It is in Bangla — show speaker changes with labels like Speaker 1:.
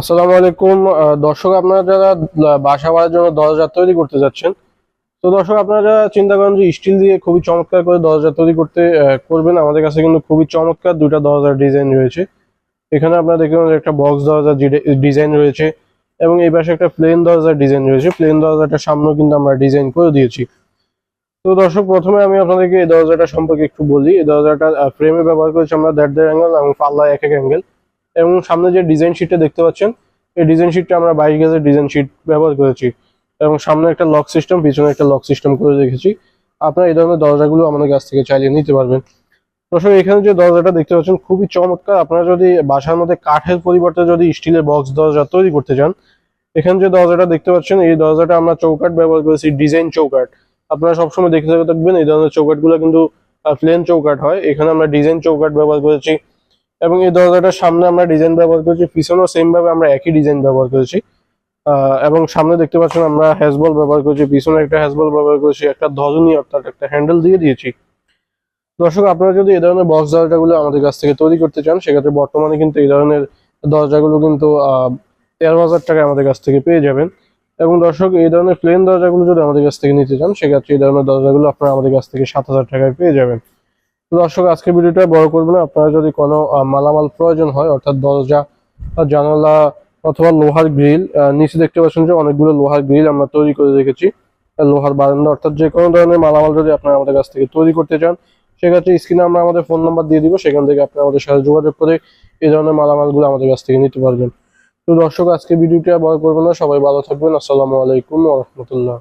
Speaker 1: আসসালামু আলাইকুম। দর্শক, আপনারা যারা বাসা বাড়ার জন্য দরজা তৈরি করতে যাচ্ছেন, তো দর্শক, আপনারা চিন্তা করেন যে স্টিল দিয়ে খুবই চমৎকার করে দরজা তৈরি করতে করবেন, আমাদের কাছে কিন্তু খুবই চমৎকার দুইটা দরজার ডিজাইন রয়েছে। এখানে আপনারা দেখবেন একটা বক্স দরজার ডিজাইন রয়েছে, এবং এই পাশে একটা প্লেন দরজার ডিজাইন রয়েছে। প্লেন দরজাটার সামনেও কিন্তু আমরা ডিজাইন করে দিয়েছি। তো দর্শক, প্রথমে আমি আপনাদেরকে এই দরজাটা সম্পর্কে একটু বলি। এই দরজাটা ফ্রেমে ব্যবহার করেছি আমরা দেড় দেড় অ্যাঙ্গেল এবং পাল্লা এক এক অ্যাঙ্গেল এবং সামনে যে ডিজাইন শিটটা দেখতে পাচ্ছেন, এই ডিজাইন শিটটা আমরা বাইশ গেজের ডিজাইন শিট ব্যবহার করেছি এবং সামনে একটা লক সিস্টেম পিছনে একটা লক সিস্টেম করে রেখেছি। আপনারা এই ধরনের দরজাগুলো আমাদের কাছ থেকে চালিয়ে নিতে পারবেন। দর্শক, এখানে যে দরজাটা দেখতে পাচ্ছেন, খুবই চমৎকার। আপনারা যদি বাসার মধ্যে কাঠের পরিবর্তে যদি স্টিলের বক্স দরজা তৈরি করতে চান, এখানে যে দরজাটা দেখতে পাচ্ছেন, এই দরজাটা আমরা চৌকাট ব্যবহার করেছি ডিজাইন চৌকাট আপনারা সবসময় দেখে থাকবেন, এই ধরনের চৌকাটগুলো কিন্তু প্লেন চৌকাট হয়। এখানে আমরা ডিজাইন চৌকাট ব্যবহার করেছি। এবং এই দরজাটার সামনে আমরা ডিজাইন ব্যবহার করেছি, পিছনেও সেম ভাবে আমরা একই ডিজাইন ব্যবহার করেছি। এবং সামনে দেখতে পাচ্ছেন আমরা হ্যাজবল ব্যবহার করেছি, পিছনে একটা হ্যাজবল ব্যবহার করেছি, একটা ধরনী অর্থাৎ একটা হ্যান্ডেল দিয়ে দিয়েছি। দর্শক, আপনারা যদি এই ধরনের বক্স দরজাগুলো আমাদের কাছ থেকে তৈরি করতে চান, সেক্ষেত্রে বর্তমানে কিন্তু এই ধরনের দরজাগুলো কিন্তু তেরো হাজার টাকায় আমাদের কাছ থেকে পেয়ে যাবেন। এবং দর্শক, এই ধরনের প্লেন দরজাগুলো যদি আমাদের কাছ থেকে নিতে চান, সেক্ষেত্রে এই ধরনের দরজাগুলো আপনারা আমাদের কাছ থেকে সাত হাজার টাকায় পেয়ে যাবেন। দর্শক, আজকের ভিডিওটা বড় করব না। আপনারা যদি কোনো মালামাল প্রয়োজন হয়, অর্থাৎ দরজা জানালা অথবা লোহার গ্রিল নিচে দেখতে পাচ্ছেন যে অনেকগুলো লোহার গ্রিল আমরা তৈরি করে রেখেছি। লোহার বারান্দা, অর্থাৎ যে কোনো ধরনের মালামাল যদি আপনারা আমাদের কাছ থেকে তৈরি করতে চান, সেক্ষেত্রে স্ক্রিনে আমরা আমাদের ফোন নাম্বার দিয়ে দিব, সেখান থেকে আপনারা আমাদের সাথে যোগাযোগ করে এই ধরনের মালামালগুলো আমাদের কাছ থেকে নিতে পারবেন। তো দর্শক আজকে ভিডিওটা বড় করব না। সবাই ভালো থাকবেন। আসসালামু আলাইকুম রহমতুল্লাহ।